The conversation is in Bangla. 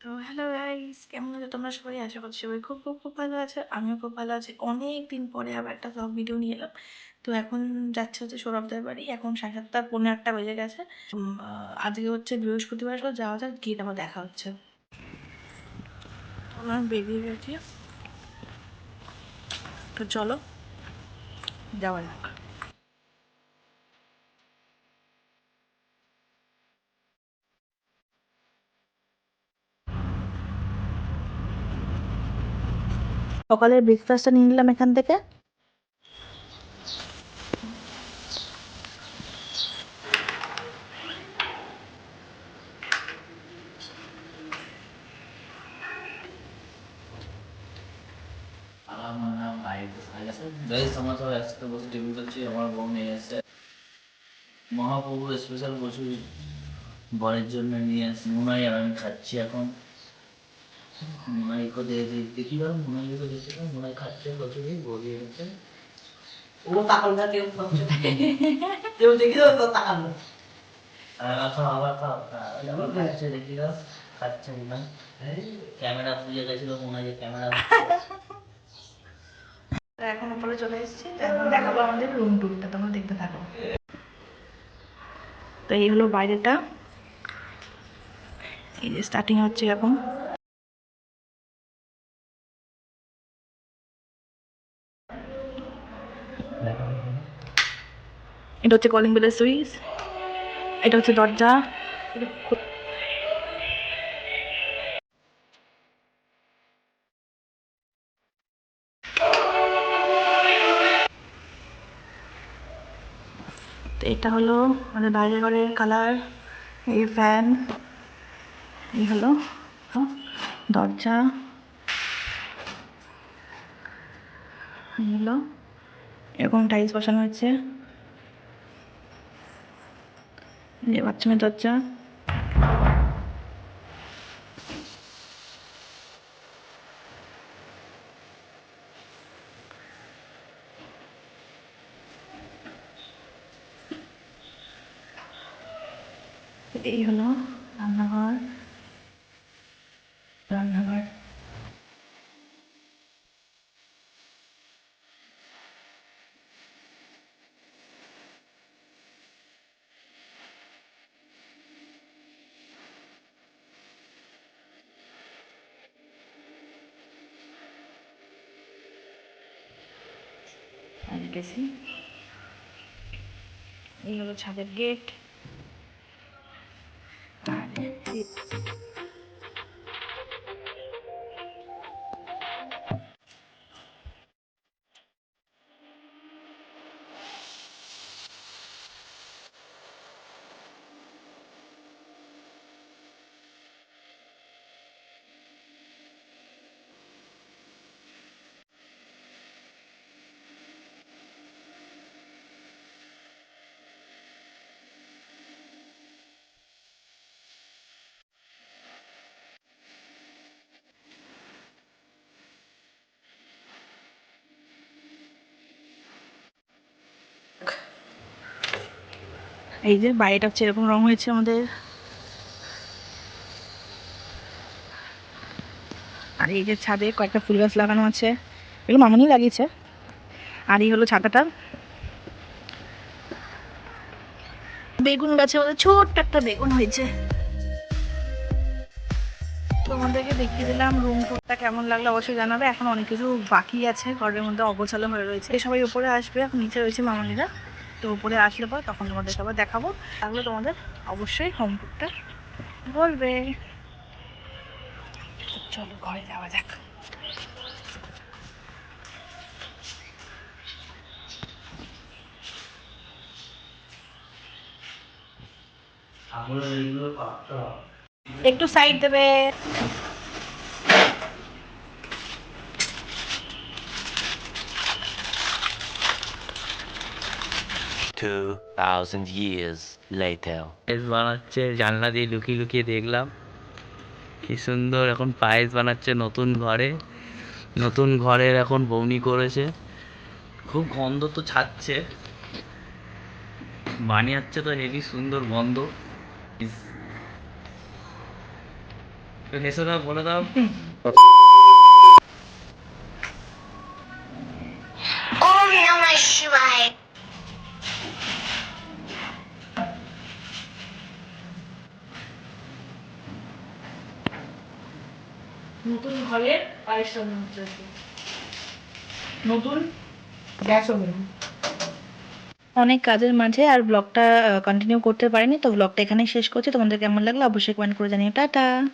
তো হ্যালো গাইস কেমন আছো তোমরা সবাই? আশা করছি সবাই খুব খুব খুব ভালো আছে। আমিও খুব ভালো আছি। অনেক দিন পরে আবার একটা ব্লগ ভিডিও নিয়ে এলাম। তো এখন যাচ্ছে হচ্ছে সৌরভদের বাড়ি। এখন সাড়ে সাতটা পনেরো আটটা বেজে গেছে। আজকে হচ্ছে বৃহস্পতিবার তো যাওয়া যাক, গিয়ে তারপর দেখা হচ্ছে। আমরা বেরিয়ে গেছি। তো চলো, যাওয়া যাক। সকালের ব্রেকফাস্টটা নিয়ে নিলাম এখান থেকে। মহাপ্রভু স্পেশাল কচুরি বরের জন্য নিয়ে আসি আর আমি খাচ্ছি এখন। কো কো খাচ্ছে গেছে ও তাকাল না কেউ কেউ দেখি তো তো তাকাল না। আর খাও আবার খাও আবার খাচ্ছে দেখি দাও খাচ্ছে মুনাই ক্যামেরা খুঁজে গেছিল মুনাই যে ক্যামেরা এখন উপরে চলে এসেছি এখন দেখাবো আমাদের রুম টুরটা তোমরা দেখতে থাকো। তো এই হলো বাইরেটা। এই যে স্টার্টিং হচ্ছে এখন। এটা হচ্ছে কলিং বেলের সুইচ, এটা হচ্ছে দরজা। এটা হলো আমাদের বাইরে ঘরের কালার এই ফ্যান এই হলো দরজা। এই হলো, এরকম টাইলস বসানো হয়েছে এই যে বাথরুমের দরজা এই হলো রান্নাঘর। গেছি। এই হলো ছাদের গেট এই যে বাড়িটা হচ্ছে এরকম রং হয়েছে আমাদের। আর এই যে ছাদে কয়েকটা ফুল গাছ লাগানো আছে। এগুলো মামনি লাগিয়েছে। আর এই হলো ছাতাটা। বেগুন গাছে আমাদের ছোট্ট একটা বেগুন হয়েছে। তোমাদেরকে দেখিয়ে দিলাম রুম টুরটা কেমন লাগল অবশ্যই জানাবে। এখন অনেক কিছু বাকি আছে, ঘরের মধ্যে অগোছালো হয়ে রয়েছে। সবাই উপরে আসবে, এখন নিচে রয়েছে মামনিরা। তো উপরে আসলে পর তখন তোমাদের সবাই দেখাবো। তাহলে তোমাদের অবশ্যই হোম টুরটা বলবে। চলো ঘরে যাওয়া যাক। একটু সাইড দেবে। Two thousand years later. পায়েস বানাচ্ছে, জানলা দিয়ে লুকিয়ে লুকিয়ে দেখলাম। কি সুন্দর এখন পায়েস বানাচ্ছে নতুন ঘরে। নতুন ঘরের এখন বৌনি করেছে। খুব গন্ধ তো ছাড়ছে। বানিয়াচ্ছে তো হেভি সুন্দর গন্ধ। হেসো না, বলে দাও। ঘরের নতুন গ্যাস ওভেন। অনেক কাজের মাঝে আর ব্লগটা কন্টিনিউ করতে পারিনি তো ব্লগটা এখানেই শেষ করছি। তোমাদের কেমন লাগল অবশ্যই কমেন্ট করে জানিও। টাটা!